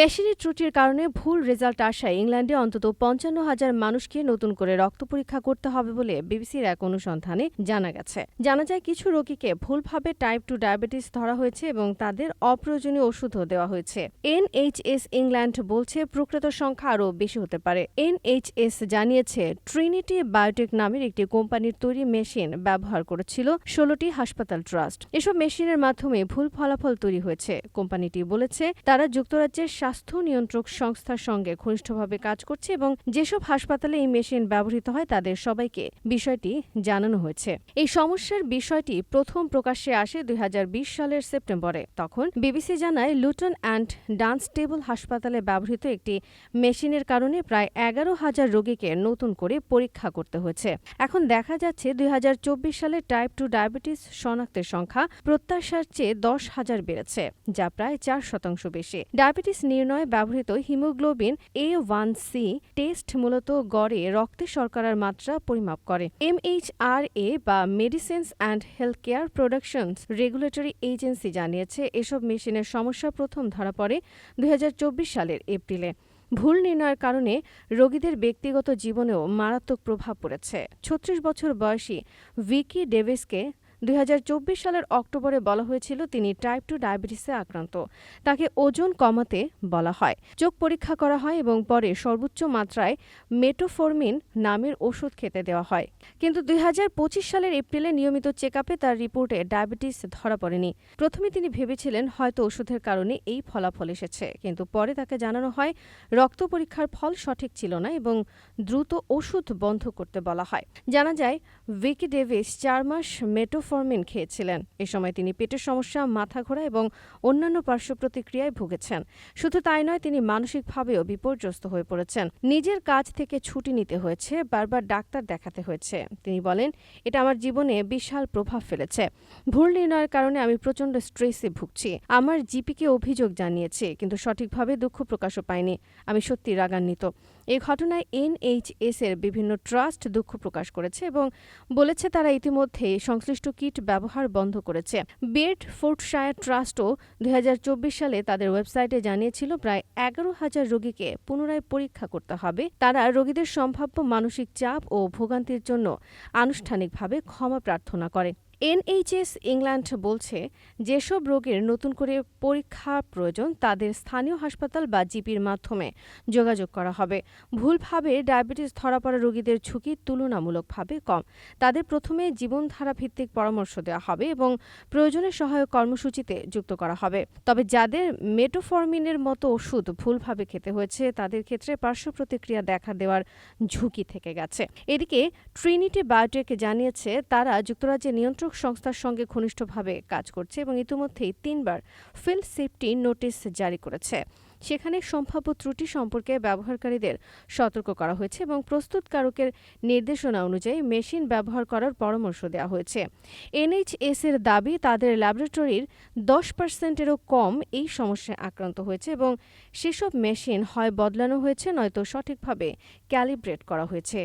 মেশিনের ত্রুটির কারণে ভুল রেজাল্ট আসায় ইংল্যান্ডে অন্তত পঞ্চান্ন হাজার মানুষকে নতুন করে রক্ত পরীক্ষা করতে হবে বলে বিবিসির এক অনুসন্ধানে জানা গেছে। জানা যায় কিছু রোগীকে ভুলভাবে টাইপ টু ডায়াবেটিস ধরা হয়েছে এবং তাদের অপ্রয়োজনীয় ওষুধও দেওয়া হয়েছে। এনএইচএস ইংল্যান্ড বলছে প্রকৃত সংখ্যা আরও বেশি হতে পারে। এনএইচএস জানিয়েছে ট্রিনিটি বায়োটেক নামের একটি কোম্পানির তৈরি মেশিন ব্যবহার করেছিল ষোলোটি হাসপাতাল ট্রাস্ট। এসব মেশিনের মাধ্যমে ভুল ফলাফল তৈরি হয়েছে। কোম্পানিটি বলেছে, তারা যুক্তরাজ্যের স্বাস্থ্য নিয়ন্ত্রক সংস্থার সঙ্গে ঘনিষ্ঠভাবে কাজ করছে এবং যেসব হাসপাতালে এই মেশিন ব্যবহৃত হয় তাদের সবাইকে বিষয়টি জানানো হয়েছে। এই সমস্যার বিষয়টি প্রথম প্রকাশ্যে আসে দুই সালের সেপ্টেম্বরে। তখন বিবিসি জানায় লুটন অ্যান্ড ডান্সটেবল হাসপাতালে ব্যবহৃত একটি মেশিনের কারণে প্রায় এগারো হাজার রোগীকে নতুন করে পরীক্ষা করতে হয়েছে। এখন দেখা যাচ্ছে দুই হাজার চব্বিশ সালে টাইপ টু ডায়াবেটিস শনাক্তের সংখ্যা প্রত্যাশার চেয়ে দশ হাজার বেড়েছে, যা প্রায় চার শতাংশ বেশি। ডায়াবেটিস নির্ণয়ে ব্যবহৃত haemoglobin A one C test মূলত গড়ে রক্তে শর্করার মাত্রা পরিমাপ করে। এমএইচআর এ বা medicines and health care productions regulatory agency জানিয়েছে, এসব মেশিনের সমস্যা প্রথম ধরা পড়ে দুই হাজার চব্বিশ সালের এপ্রিলে। ভুল নির্ণয়ের কারণে রোগীদের ব্যক্তিগত জীবনেও মারাত্মক প্রভাব পড়েছে। ছত্রিশ বছর বয়সী ভিকি ডেভিসকে দুই হাজার চব্বিশ সালের অক্টোবরে বলা হয়েছিল তিনি টাইপ টু ডায়াবেটিসে আক্রান্ত। তাকে ওজন কমাতে বলা হয়। চোখ পরীক্ষা করা হয় এবং পরে সর্বোচ্চ মাত্রায় মেটোফরমিন নামের ওষুধ খেতে দেওয়া হয়। কিন্তু দুই সালের এপ্রিলে নিয়মিত চেক তার রিপোর্টে ডায়াবেটিস ধরা পড়েনি। প্রথমে তিনি ভেবেছিলেন হয়তো ওষুধের কারণে এই ফলাফল এসেছে, কিন্তু পরে তাকে জানানো হয়, রক্ত পরীক্ষার ফল সঠিক ছিল না এবং দ্রুত ওষুধ বন্ধ করতে বলা হয়। জানা যায় ভিকি ডেভিস চার মাস মেটোফরমিন খেয়েছিলেন। এ সময় তিনি পেটের সমস্যা, মাথা ঘোরা এবং অন্যান্য পার্শ্ব প্রতিক্রিয়ায় ভুগেছেন। শুধু তাই নয়, তিনি মানসিকভাবেও বিপর্যস্ত হয়ে পড়েছেন। নিজের কাজ থেকে ছুটি নিতে হয়েছে, বারবার ডাক্তার দেখাতে হয়েছে। তিনি বলেন, এটা আমার জীবনে বিশাল প্রভাব ফেলেছে। ভুল নির্ণয়ের কারণে আমি প্রচণ্ড স্ট্রেসে ভুগছি। আমার জিপিকে অভিযোগ জানিয়েছে, কিন্তু সঠিকভাবে দুঃখ প্রকাশও পাইনি। আমি সত্যি রাগান্বিত। এই ঘটনায় এনএইচএস এর বিভিন্ন ট্রাস্ট দুঃখ প্রকাশ করেছে এবং বলেছে তারা ইতিমধ্যে সংশ্লিষ্ট কিট ব্যবহার বন্ধ করেছে। বেড ফোর্টশায়ার ট্রাস্টও দুই হাজার চব্বিশ সালে তাদের ওয়েবসাইটে জানিয়েছিল, প্রায় এগারো হাজার রোগীকে পুনরায় পরীক্ষা করতে হবে। তারা রোগীদের সম্ভাব্য মানসিক চাপ ও ভোগান্তির জন্য আনুষ্ঠানিকভাবে ক্ষমা প্রার্থনা করে। এনএইচএস ইংল্যান্ড বলছে, যেসব রোগের নতুন করে পরীক্ষা প্রয়োজন তাদের স্থানীয় হাসপাতাল বা জিপির মাধ্যমে যোগাযোগ করা হবে। ভুলভাবে ডায়াবেটিস ধরা পড়া রোগীদের ঝুঁকি তুলনামূলকভাবে কম। তাদের প্রথমে জীবনধারা ভিত্তিক পরামর্শ দেওয়া হবে এবং প্রয়োজনে সহায়ক কর্মসূচিতে যুক্ত করা হবে। তবে যাদের মেটোফরমিনের মতো ওষুধ ভুলভাবে খেতে হয়েছে, তাদের ক্ষেত্রে পার্শ্ব প্রতিক্রিয়া দেখা দেওয়ার ঝুঁকি থেকে গেছে। এদিকে ট্রিনিটি বায়োটেক জানিয়েছে, তারা যুক্তরাজ্যের নিয়ন্ত্রক সংস্থার সঙ্গে ঘনিষ্ঠভাবে কাজ করছে এবং ইতিমধ্যেই তিনবার ফিল্ড সেফটি নোটিশ জারি করেছে। সেখানে সম্ভাব্য ত্রুটি সম্পর্কে ব্যবহারকারীদের সতর্ক করা হয়েছে এবং প্রস্তুতকারকের নির্দেশনা অনুযায়ী মেশিন ব্যবহার করার পরামর্শ দেওয়া হয়েছে। এনএইচএস এর দাবি, তাদের ল্যাবরেটরির দশ পার্সেন্টেরও কম এই সমস্যায় আক্রান্ত হয়েছে এবং সেসব মেশিন হয় বদলানো হয়েছে, নয়তো সঠিকভাবে ক্যালিব্রেট করা হয়েছে।